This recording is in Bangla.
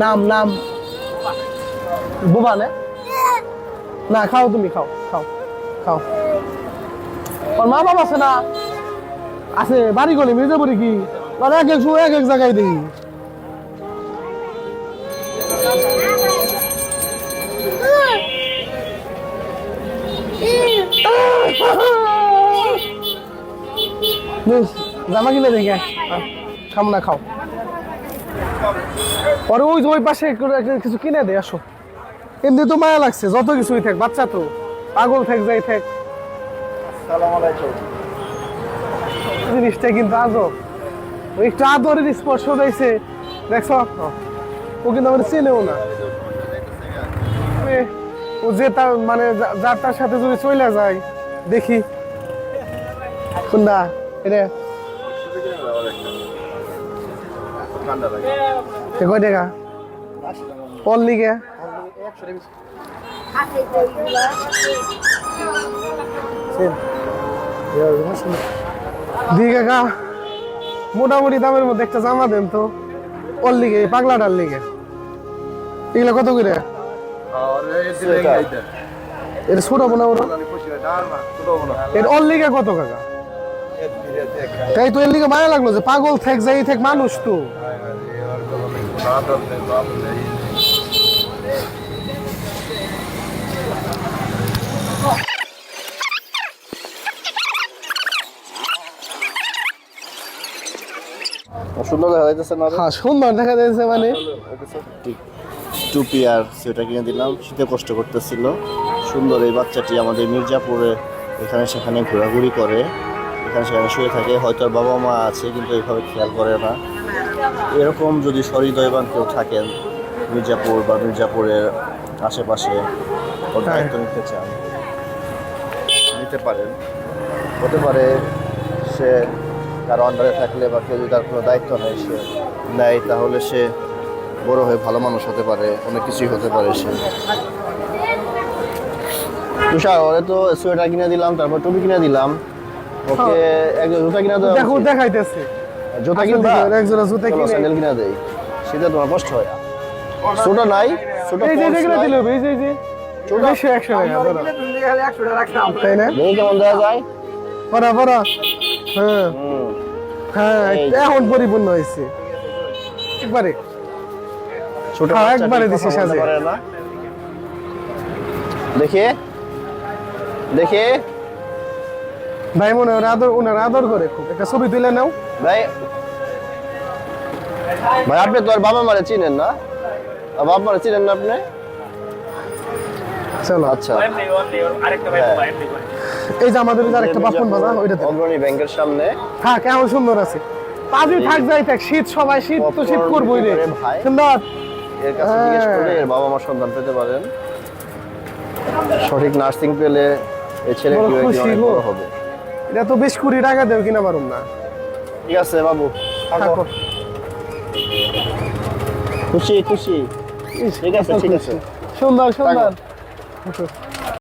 নাম নাম। বোবা না না খাও তুমি, খাও খাও খাও। ওর মা বাবা আছে না? আছে, বাড়ি গলি মির্জাপুরি কি? মানে এক এক এক এক জায়গায় দেখি জামা কিনে দেখি খাম না, খাও। পরে ওই ওই পাশে কিছু কিনে দে আসো। এমনি তো মায়া লাগছে যত কিছুই থাক বাচ্চা তো। পাগল থাক যাই থাক। জিনিসটা কিন্তু আজব। ওই একটু আদরের স্পর্শ দিয়েছে দেখছ? ও কিন্তু আমার চেনেও না। ও যে তার মানে যার তার সাথে যদি চলে যায় দেখি। কোনটা? এটা? কয় টাকা? অল লিগে। দি কাকা মোটামুটি দামের মধ্যে একটা জামা দেন তো। অল লিগে পাগলাটার লিগে। এগুলা কত করে? এটা ছোট বোনা ওরা? এর অল লিগে কত কাকা? তাই তো এর লিগে মায়া লাগল যে পাগল থাক যাই থাক মানুষ তো। সুন্দর দেখা যাইতেছে না হ্যাঁ সুন্দর দেখা যাচ্ছে মানে। টুপি আর সেটা কিনে দিলাম শীতে কষ্ট করতেছিল। সুন্দর এই বাচ্চাটি আমাদের মির্জাপুরে এখানে সেখানে ঘোরাঘুরি করে। এখানে সেখানে শুয়ে থাকে হয়তো বাবা মা আছে কিন্তু এইভাবে খেয়াল করে না। এরকম যদি সহৃদয়বান কেউ থাকেন মির্জাপুর বা মির্জাপুরের আশেপাশে ওর দায়িত্ব নিতে চান নিতে পারেন। হতে পারে সে কারও আন্ডারে থাকলে বা কেউ যদি তার কোনো দায়িত্ব নেয় সে নেয় তাহলে সে বড় হয়ে ভালো মানুষ হতে পারে অনেক কিছুই হতে পারে সে। তুষার ওরে তো সোয়েটার কিনে দিলাম তারপর টুপি কিনে দিলাম। ওকে এক জুতা কিনে দেখো দেখাইতেছে। জুতা কিনবা? এক জোড়া জুতা কিনে। স্যান্ডেল কিনে দেই। সেটা তোমার কষ্ট হয়। ছোট নাই ছোট এই যে দিল এই যে যে। ছোট বেশি একশো টাকা ধরো। তাই না? কেমন দেওয়া যায়? পড়া পড়া। হ্যাঁ। হ্যাঁ এখন পরিপূর্ণ হয়েছে। একবারে। ছোট হ্যাঁ, একবারে দিছি না। দেখি। দেখি। ভাই মনে হয় আদর ওনার আদর করে খুব। একটা ছবি তুলে নাও। ভাই ভাই আপনি তো আর বাবা মারে চিনেন না? বাবা মারে চিনেন না আপনি? চলো। আচ্ছা। এই যে আমাদের যে আরেকটা বাপন বাজা ওইটাতে। অগ্রণী ব্যাংকের সামনে। থাক কেমন সুন্দর আছে। পাজি থাক যাই থাক শীত সবাই শীত তো শীত করবোই রে। করে। সুন্দর। এর কাছে জিজ্ঞেস হ্যাঁ। করলে এর বাবা মা সন্তান পেতে পারেন। সঠিক নার্সিং পেলে এই ছেলে কি হবে? এটা তো বেশ কুড়ি টাকা দেও কিনা পারুম না। ঠিক আছে বাবু। থাকো। খুশি খুশি। ঠিক আছে, ঠিক আছে। সুন্দর সুন্দর।